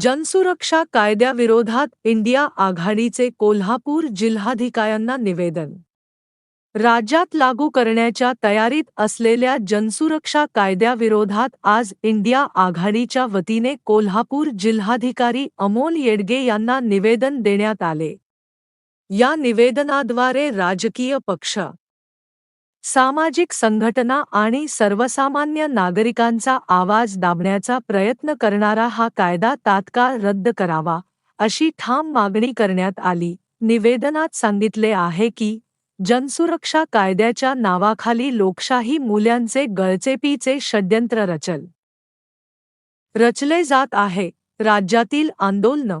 जनसुरक्षा कायद्याविरोधात इंडिया आघाडीचे कोल्हापूर जिल्हाधिकाऱ्यांना निवेदन. राज्यात लागू करण्याच्या तयारीत असलेल्या जनसुरक्षा कायद्याविरोधात आज इंडिया आघाडीच्या वतीने कोल्हापूर जिल्हाधिकारी अमोल येडगे यांना निवेदन देण्यात आले. या निवेदनाद्वारे राजकीय पक्ष सामाजिक संघटना आणि सर्वसामान्य नागरिकांचा आवाज दाबण्याचा प्रयत्न करणारा हा कायदा तात्काळ रद्द करावा अशी ठाम मागणी करण्यात आली. निवेदनात सांगितले आहे की जनसुरक्षा कायद्याच्या नावाखाली लोकशाही मूल्यांचे गळचेपीचे षड्यंत्र रचल. रचले जात आहे. राज्यातील आंदोलन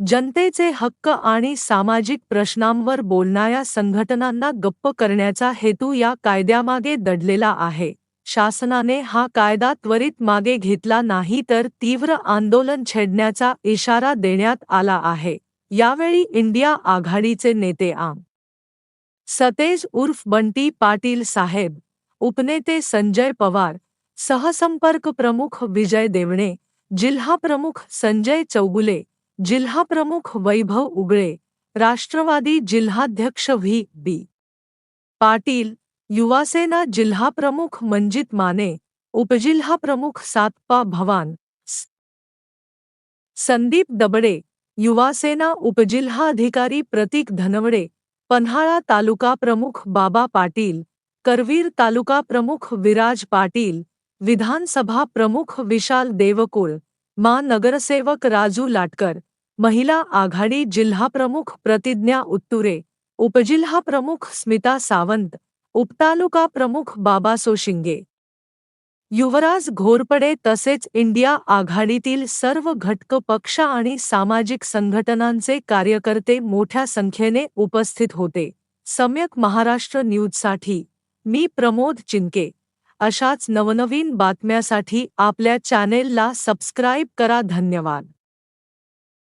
जनतेचे हक्क आणि सामाजिक प्रश्नांवर बोलणाऱ्या संघटनांना गप्प करण्याचा हेतू या कायद्यामागे दडलेला आहे. शासनाने हा कायदा त्वरित मागे घेतला नाही तर तीव्र आंदोलन छेडण्याचा इशारा देण्यात आला आहे. यावेळी इंडिया आघाडीचे नेते आम. सतेज उर्फ बंटी पाटील साहेब उपनेते संजय पवार सहसंपर्क प्रमुख विजय देवणे जिल्हा प्रमुख संजय चौगुले जिल्हा प्रमुख वैभव उगळे, राष्ट्रवादी जिल्हाध्यक्ष व्ही. बी. पाटील, युवासेना जिल्हा प्रमुख मंजित माने, उपजिल्हा प्रमुख सातपा भवान संदीप दबडे, युवासेना उपजिल्हा अधिकारी प्रतीक धनवडे, पन्हाळा तालुका प्रमुख बाबा पाटील, करवीर तालुका प्रमुख विराज पाटील, विधानसभा प्रमुख विशाल देवकुळ मा नगरसेवक राजू लाटकर महिला आघाडी जिल्हाप्रमुख प्रतिज्ञा उत्तुरे उपजिल्हा प्रमुख स्मिता सावंत उपतालुका प्रमुख बाबा सोशिंगे युवराज घोरपडे तसेच इंडिया आघाडीतील सर्व घटक पक्ष आणि सामाजिक संघटनांचे कार्यकर्ते मोठ्या संख्येने उपस्थित होते. सम्यक महाराष्ट्र न्यूजसाठी मी प्रमोद चिंके. अशाच नवनवीन बातम्यासाठी आपल्या चॅनेलला सबस्क्राईब करा. धन्यवाद.